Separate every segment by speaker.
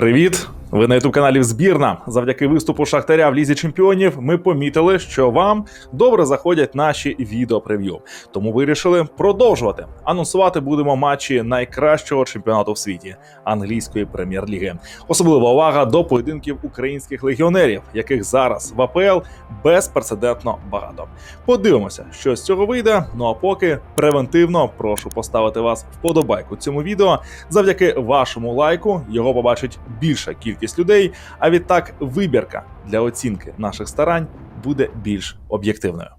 Speaker 1: Привіт! Ви на ютуб каналі Збірна. Завдяки виступу Шахтаря в лізі чемпіонів ми помітили, що вам добре заходять наші відео прев'ю. Тому вирішили продовжувати. Анонсувати будемо матчі найкращого чемпіонату в світі англійської прем'єр-ліги. Особлива увага до поєдинків українських легіонерів, яких зараз в АПЛ безпрецедентно багато. Подивимося, що з цього вийде. Ну а поки превентивно прошу поставити вас вподобайку цьому відео. Завдяки вашому лайку його побачить більша кількість людей. А відтак, вибірка для оцінки наших старань буде більш об'єктивною.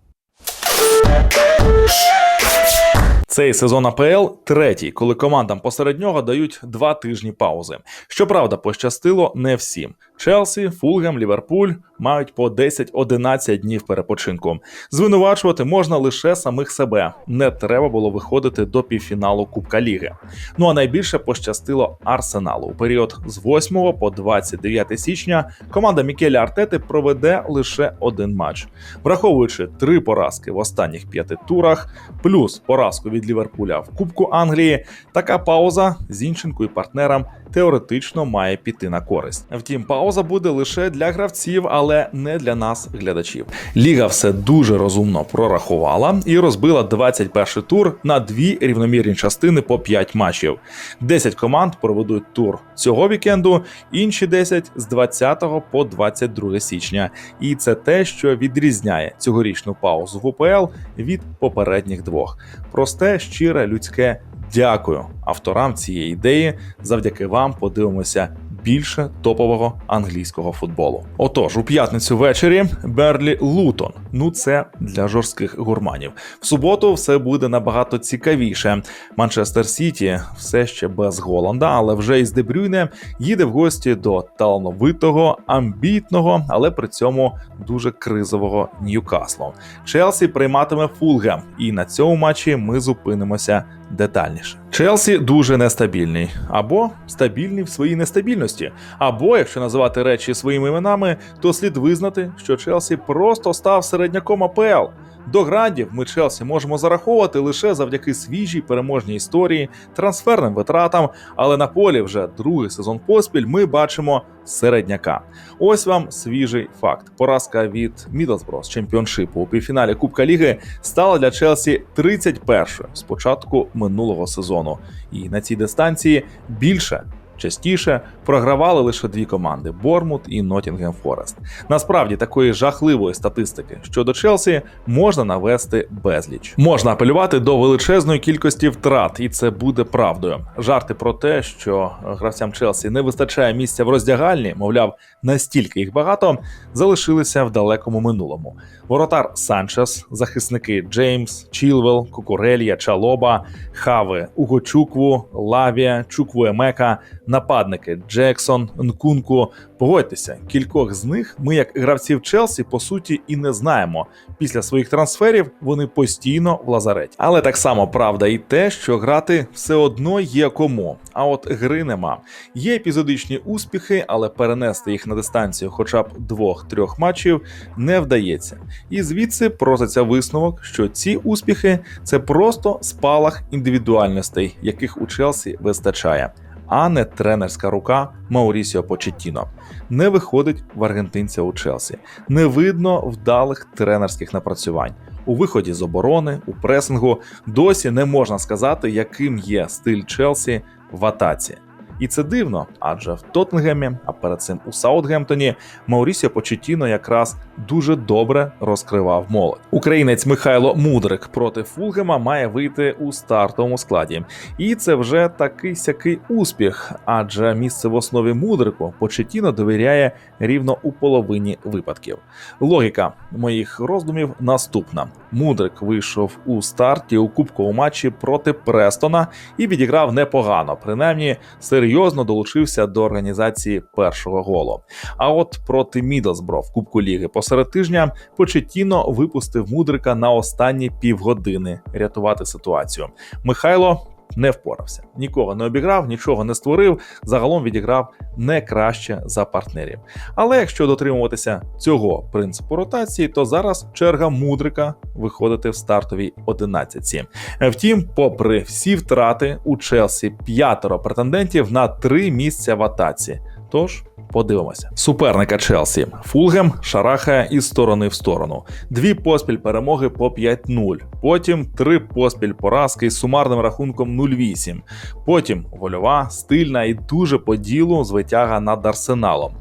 Speaker 1: Цей сезон АПЛ третій, коли командам посеред нього дають два тижні паузи. Щоправда, пощастило не всім. Челсі, Фулгем, Ліверпуль мають по 10-11 днів перепочинку. Звинувачувати можна лише самих себе. Не треба було виходити до півфіналу Кубка Ліги. Ну а найбільше пощастило Арсеналу. У період з 8 по 29 січня команда Мікеля Артети проведе лише один матч, враховуючи три поразки в останніх п'яти турах, плюс поразку від Ліверпуля в Кубку Англії. Така пауза Зінченку і партнерам теоретично має піти на користь. Втім, пауза буде лише для гравців, але не для нас, глядачів. Ліга все дуже розумно прорахувала і розбила 21 тур на дві рівномірні частини по 5 матчів. 10 команд проведуть тур цього вікенду, інші 10 з 20 по 22 січня. І це те, що відрізняє цьогорічну паузу в УПЛ від попередніх двох. Просте, щире, людське Дякую авторам цієї ідеї. Завдяки вам подивимося більше топового англійського футболу. Отож, у п'ятницю ввечері Берлі Лутон. Ну це для жорстких гурманів. В суботу все буде набагато цікавіше. Манчестер Сіті все ще без Голланда, але вже із Дебрюйне їде в гості до талановитого, амбітного, але при цьому дуже кризового Ньюкаслу. Челсі прийматиме Фулгем, і на цьому матчі ми зупинимося детальніше. Челсі дуже нестабільний, або стабільний в своїй нестабільності, або, якщо називати речі своїми іменами, то слід визнати, що Челсі просто став середняком АПЛ. До грандів ми Челсі можемо зараховувати лише завдяки свіжій переможній історії, трансферним витратам, але на полі вже другий сезон поспіль ми бачимо середняка. Ось вам свіжий факт. Поразка від Мідлсбро з чемпіоншипу у півфіналі Кубка Ліги стала для Челсі 31-ю з початку минулого сезону. І на цій дистанції більше частіше програвали лише дві команди Бормут і Нотінгем Форест. Насправді такої жахливої статистики щодо Челсі можна навести безліч. Можна апелювати до величезної кількості втрат, і це буде правдою. Жарти про те, що гравцям Челсі не вистачає місця в роздягальні, мовляв, настільки їх багато, залишилися в далекому минулому. Воротар Санчес, захисники Джеймс, Чілвел, Кукурелья, Чалоба, Хави, Угочукву, Лавія, Чуквуемека, нападники Джексон, Нкунку. Погодьтеся, кількох з них ми, як гравців Челсі, по суті, і не знаємо. Після своїх трансферів вони постійно в лазареті. Але так само правда і те, що грати все одно є кому. А от гри нема. Є епізодичні успіхи, але перенести їх на дистанцію, хоча б двох-трьох матчів, не вдається. І звідси проситься висновок, що ці успіхи це просто спалах індивідуальностей, яких у Челсі вистачає а не тренерська рука Маурісіо Почеттіно. Не виходить в аргентинця у Челсі, не видно вдалих тренерських напрацювань. У виході з оборони, у пресингу досі не можна сказати, яким є стиль Челсі в атаці. І це дивно, адже в Тоттенгемі, а перед цим у Саутгемптоні, Маурісіо Почетіно якраз дуже добре розкривав молодь. Українець Михайло Мудрик проти Фулгема має вийти у стартовому складі. І це вже такий сякий успіх, адже місце в основі Мудрику Почетіно довіряє рівно у половині випадків. Логіка моїх роздумів наступна: Мудрик вийшов у старті у кубковому матчі проти Престона і відіграв непогано, принаймні серйозно серйозно долучився до організації першого голу. А от проти Мідлсбро в Кубку Ліги посеред тижня Почетіно випустив мудрика на останні півгодини рятувати ситуацію. Михайло. Не впорався, нікого не обіграв, нічого не створив. Загалом відіграв не краще за партнерів. Але якщо дотримуватися цього принципу ротації, то зараз черга мудрика виходити в стартовій одинадцятці. Втім, попри всі втрати у Челсі п'ятеро претендентів на три місця в атаці. Тож подивимося. Суперника Челсі Фулгем шарахає із сторони в сторону. Дві поспіль перемоги по 5-0. Потім три поспіль поразки із сумарним рахунком 0-8. Потім вольова, стильна і дуже по ділу звитяга над арсеналом.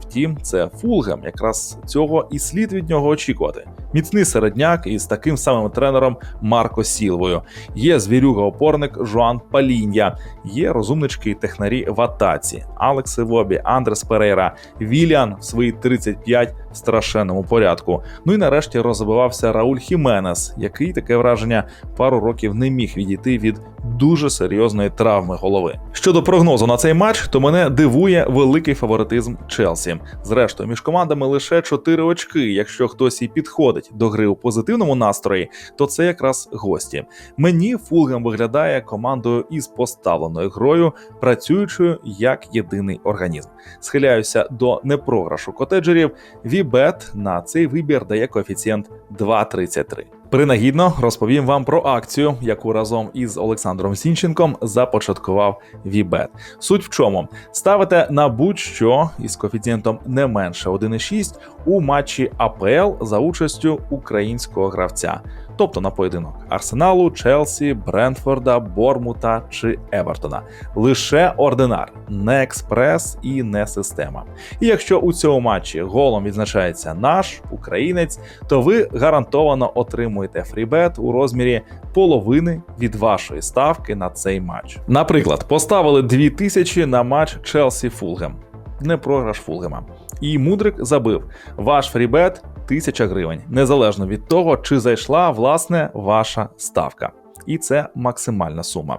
Speaker 1: Втім, це Фулгем, якраз цього і слід від нього очікувати. Міцний середняк із таким самим тренером Марко Сілвою. Є звірюга-опорник Жуан Паління, є розумнички і технарі в атаці, Алекс Вобі, Андрес Перейра, Віліан в свої 35 в страшенному порядку. Ну і нарешті розвивався Рауль Хіменес, який таке враження пару років не міг відійти від дуже серйозної травми голови. Щодо прогнозу на цей матч, то мене дивує великий фаворитизм Челсі. Зрештою, між командами лише 4 очки. Якщо хтось і підходить до гри у позитивному настрої, то це якраз гості. Мені Фулгем виглядає командою із поставленою грою, працюючою як єдиний організм. Схиляюся до непрограшу котеджерів. Вібет на цей вибір дає коефіцієнт 2,33. Принагідно розповім вам про акцію, яку разом із Олександром Сінченком започаткував Вібет. Суть в чому ставите на будь-що із коефіцієнтом не менше 1,6 у матчі АПЛ за участю українського гравця, тобто на поєдинок Арсеналу, Челсі, Брентфорда, Бормута чи Евертона. Лише ординар, не експрес і не система. І якщо у цьому матчі голом відзначається наш українець, то ви гарантовано отримуєте фрібет у розмірі половини від вашої ставки на цей матч. Наприклад, поставили 2000 на матч Челсі Фулгем. Не програш Фулгема. І Мудрик забив ваш фрібет 1000 гривень, незалежно від того, чи зайшла власне ваша ставка. І це максимальна сума.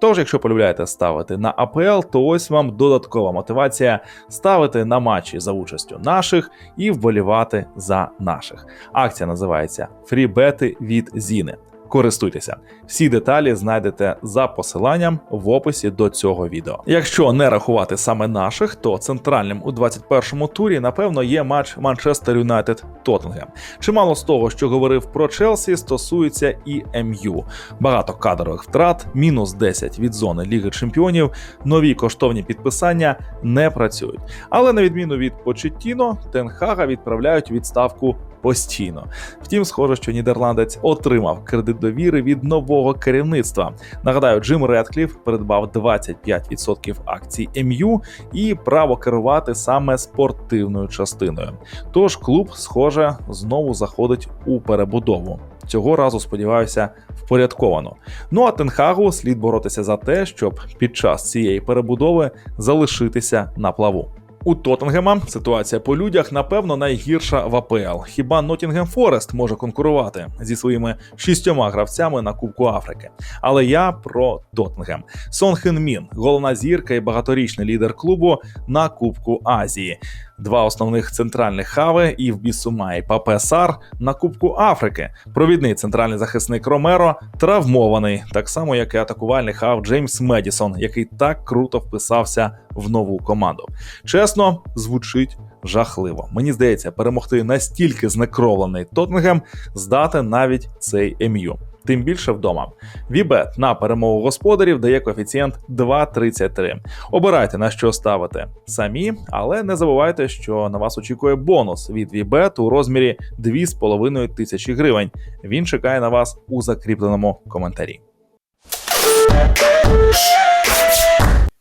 Speaker 1: Тож, якщо полюбляєте ставити на АПЛ, то ось вам додаткова мотивація ставити на матчі за участю наших і вболівати за наших. Акція називається Фрібети від Зіни. Користуйтеся. Всі деталі знайдете за посиланням в описі до цього відео. Якщо не рахувати саме наших, то центральним у 21-му турі, напевно, є матч Манчестер Юнайтед Тоттенгем. Чимало з того, що говорив про Челсі, стосується і МЮ. Багато кадрових втрат, мінус 10 від зони Ліги Чемпіонів, нові коштовні підписання не працюють. Але на відміну від Почеттіно, Тенхага відправляють відставку постійно. Втім, схоже, що нідерландець отримав кредит довіри від нового керівництва. Нагадаю, Джим Редкліф придбав 25% акцій МЮ і право керувати саме спортивною частиною. Тож клуб, схоже, знову заходить у перебудову. Цього разу сподіваюся впорядковано. Ну а Тенхагу слід боротися за те, щоб під час цієї перебудови залишитися на плаву. У Тоттенгема ситуація по людях, напевно, найгірша в АПЛ. Хіба Ноттінгем Форест може конкурувати зі своїми шістьома гравцями на Кубку Африки? Але я про Тоттенгем. Сон Хен Мін, головна зірка і багаторічний лідер клубу на Кубку Азії. Два основних центральних хави і в Бісума і Папе Сар на Кубку Африки. Провідний центральний захисник Ромеро травмований, так само як і атакувальний хав Джеймс Медісон, який так круто вписався в нову команду. Чесно, звучить жахливо. Мені здається, перемогти настільки знекровлений Тоттенгем здати навіть цей МЮ. Тим більше вдома. Вібет на перемогу господарів дає коефіцієнт 2,33. Обирайте на що ставити самі, але не забувайте, що на вас очікує бонус від Вібет у розмірі 2,5 тисячі гривень. Він чекає на вас у закріпленому коментарі.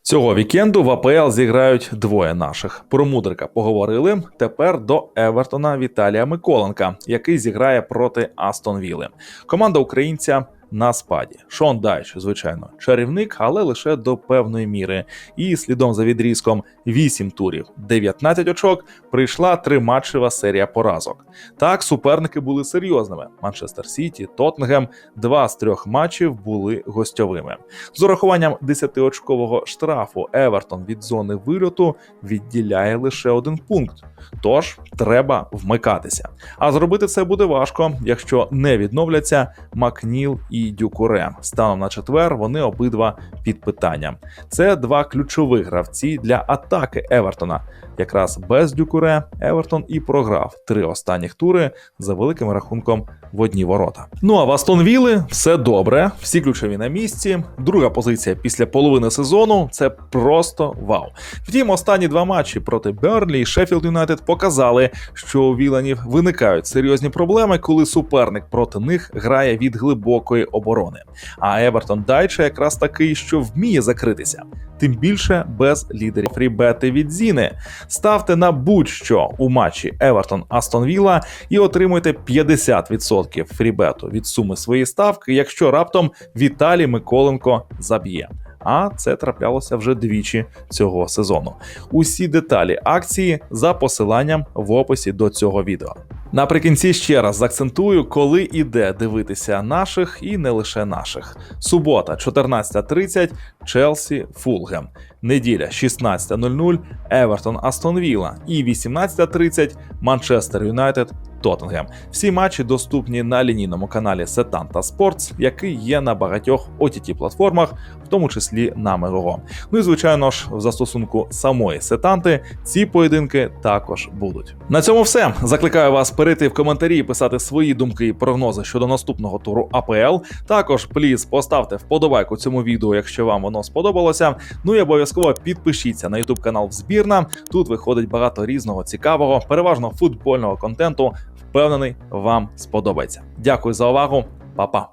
Speaker 1: Цього вікенду в АПЛ зіграють двоє наших. Про Мудрика поговорили. Тепер до Евертона Віталія Миколенка, який зіграє проти Астон Вілли. Команда українця на спаді. Шон Дайч, звичайно, чарівник, але лише до певної міри. І слідом за відрізком 8 турів, 19 очок, прийшла триматчева серія поразок. Так, суперники були серйозними. Манчестер Сіті, Тоттенгем, два з трьох матчів були гостьовими. З урахуванням 10-очкового штрафу Евертон від зони вильоту відділяє лише один пункт. Тож треба вмикатися. А зробити це буде важко, якщо не відновляться Макніл і Дюкуре. Станом на четвер вони обидва під питанням. Це два ключові гравці для атаки Евертона. Якраз без Дюкуре Евертон і програв три останніх тури за великим рахунком в одні ворота. Ну а в Астон Вілли все добре, всі ключові на місці. Друга позиція після половини сезону це просто вау. Втім, останні два матчі проти Берлі і Шеффілд Юнайтед показали, що у Віланів виникають серйозні проблеми, коли суперник проти них грає від глибокої оборони. А Евертон Дайче якраз такий, що вміє закритися. Тим більше без лідерів фрібети від Зіни. Ставте на будь-що у матчі Евертон Астон Вілла і отримуйте 50% фрібету від суми своєї ставки, якщо раптом Віталій Миколенко заб'є. А це траплялося вже двічі цього сезону. Усі деталі акції за посиланням в описі до цього відео. Наприкінці ще раз заакцентую, коли іде дивитися наших і не лише наших. Субота, 14.30, Челсі Фулгем. Неділя 16.00 Евертон Астон Вілла і 18.30 Манчестер Юнайтед Тоттенгем. Всі матчі доступні на лінійному каналі Сетанта Спортс, який є на багатьох ott платформах, в тому числі на Мегого. Ну і звичайно ж, в застосунку самої Сетанти ці поєдинки також будуть. На цьому все. Закликаю вас перейти в коментарі і писати свої думки і прогнози щодо наступного туру АПЛ. Також пліз поставте вподобайку цьому відео, якщо вам воно сподобалося. Ну і обов'язково підпишіться на YouTube канал Збірна. Тут виходить багато різного цікавого, переважно футбольного контенту. Впевнений, вам сподобається. Дякую за увагу, Па-па.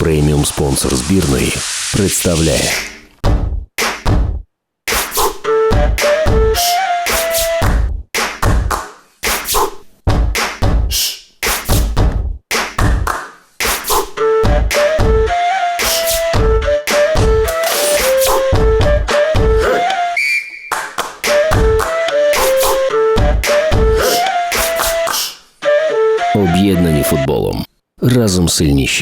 Speaker 2: Преміум спонсор збірної представляє Разом сильніші.